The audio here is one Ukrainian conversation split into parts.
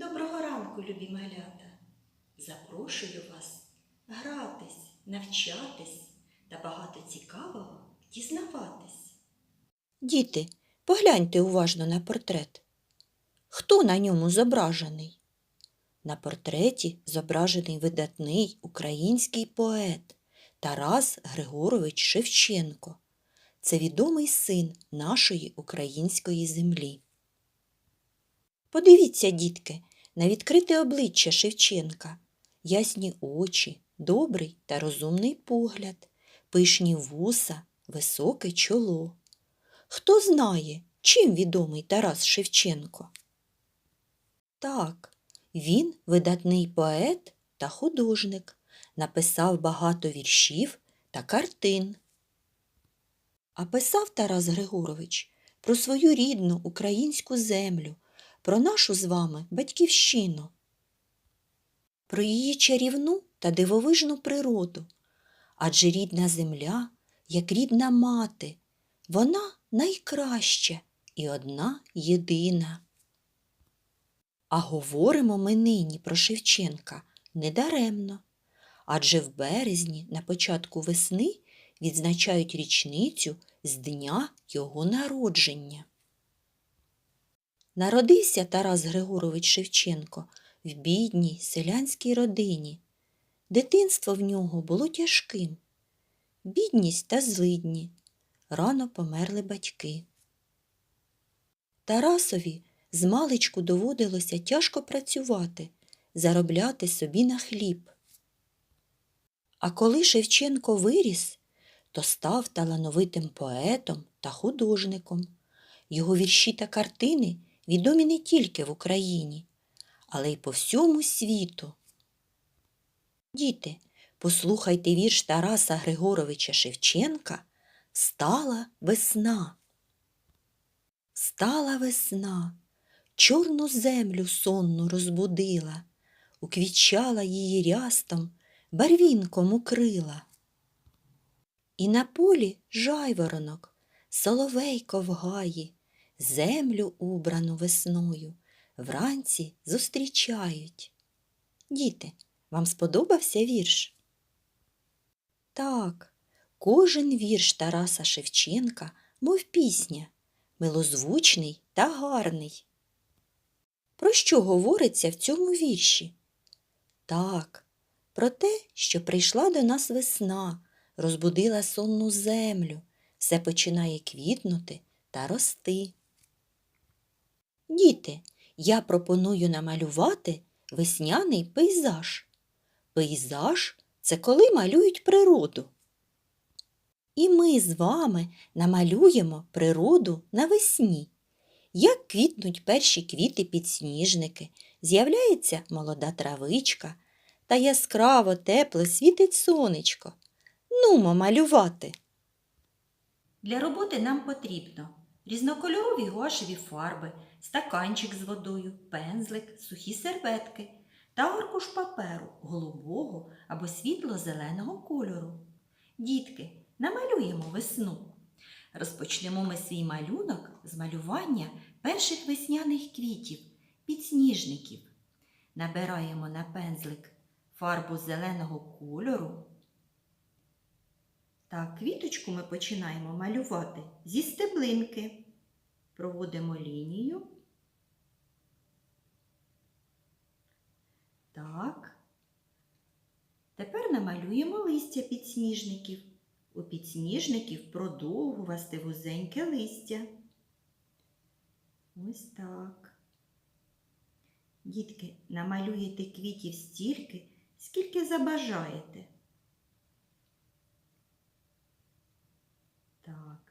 Доброго ранку, любі малята! Запрошую вас гратись, навчатись та багато цікавого дізнаватись. Діти, погляньте уважно на портрет. Хто на ньому зображений? На портреті зображений видатний український поет Тарас Григорович Шевченко. Це відомий син нашої української землі. Подивіться, дітки, на відкрите обличчя Шевченка, ясні очі, добрий та розумний погляд, пишні вуса, високе чоло. Хто знає, чим відомий Тарас Шевченко? Так, він видатний поет та художник, написав багато віршів та картин. А писав Тарас Григорович про свою рідну українську землю, про нашу з вами батьківщину, про її чарівну та дивовижну природу. Адже рідна земля, як рідна мати, вона найкраща і одна єдина. А говоримо ми нині про Шевченка недаремно, адже в березні на початку весни відзначають річницю з дня його народження. Народився Тарас Григорович Шевченко в бідній селянській родині. Дитинство в нього було тяжким. Бідність та злидні. Рано померли батьки. Тарасові з доводилося тяжко працювати, заробляти собі на хліб. А коли Шевченко виріс, то став талановитим поетом та художником. Його вірші та картини відомі не тільки в Україні, але й по всьому світу. Діти, послухайте вірш Тараса Григоровича Шевченка Стала весна. Стала весна, чорну землю сонну розбудила, уквічала її рястом, барвінком укрила. І на полі жайворонок, соловейко в гаї, землю убрану весною, вранці зустрічають. Діти, вам сподобався вірш? Так, кожен вірш Тараса Шевченка, мов пісня, милозвучний та гарний. Про що говориться в цьому вірші? Так, про те, що прийшла до нас весна, розбудила сонну землю, все починає квітнути та рости. Діти, я пропоную намалювати весняний пейзаж. Пейзаж це коли малюють природу. І ми з вами намалюємо природу навесні. Як квітнуть перші квіти підсніжники, з'являється молода травичка та яскраво тепло світить сонечко. Нумо малювати. Для роботи нам потрібно різнокольорові гуашеві фарби, стаканчик з водою, пензлик, сухі серветки та аркуш паперу голубого або світло-зеленого кольору. Дітки, намалюємо весну. Розпочнемо ми свій малюнок з малювання перших весняних квітів, підсніжників. Набираємо на пензлик фарбу зеленого кольору. Так, квіточку ми починаємо малювати зі стеблинки. Проводимо лінію. Так. Тепер намалюємо листя підсніжників. У підсніжників продовгувасте вузеньке листя. Ось так. Дітки, намалюєте квітів стільки, скільки забажаєте. Так.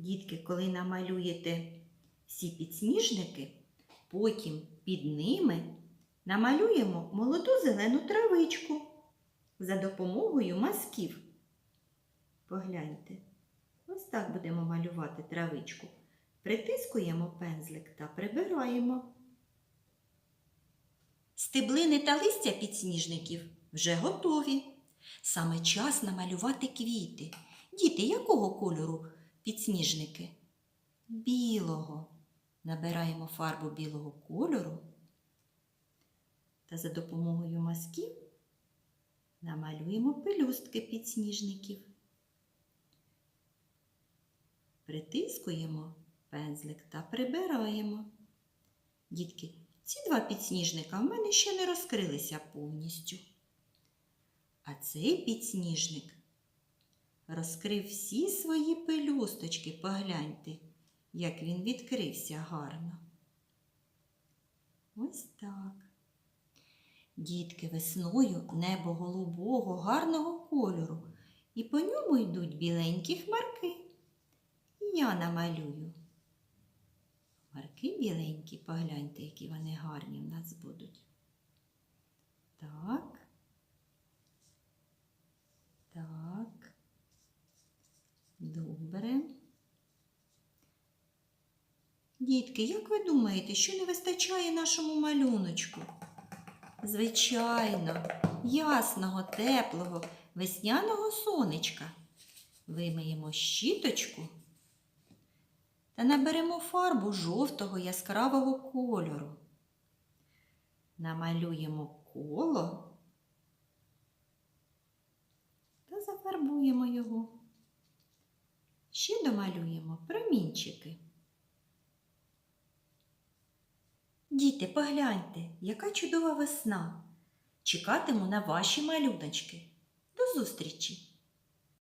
Дітки, коли намалюєте всі підсніжники, потім під ними намалюємо молоду зелену травичку за допомогою мазків. Погляньте, ось так будемо малювати травичку. Притискуємо пензлик та прибираємо. Стеблини та листя підсніжників вже готові. Саме час намалювати квіти. Діти, якого кольору підсніжники? Білого. Набираємо фарбу білого кольору та за допомогою мазків намалюємо пелюстки підсніжників. Притискуємо пензлик та прибираємо. Дітки, ці два підсніжника в мене ще не розкрилися повністю. А цей підсніжник розкрив всі свої пелюсточки, погляньте, як він відкрився гарно. Ось так. Дітки, весною небо голубого, гарного кольору, і по ньому йдуть біленькі хмарки. Я намалюю. Хмарки біленькі, погляньте, які вони гарні в нас будуть. Так. Так. Добре. Дітки, як ви думаєте, що не вистачає нашому малюночку? Звичайно, ясного, теплого, весняного сонечка. Вимиємо щіточку та наберемо фарбу жовтого яскравого кольору. Намалюємо коло та зафарбуємо його. Ще домалюємо промінчики. Діти, погляньте, яка чудова весна. Чекатиму на ваші малюночки. До зустрічі!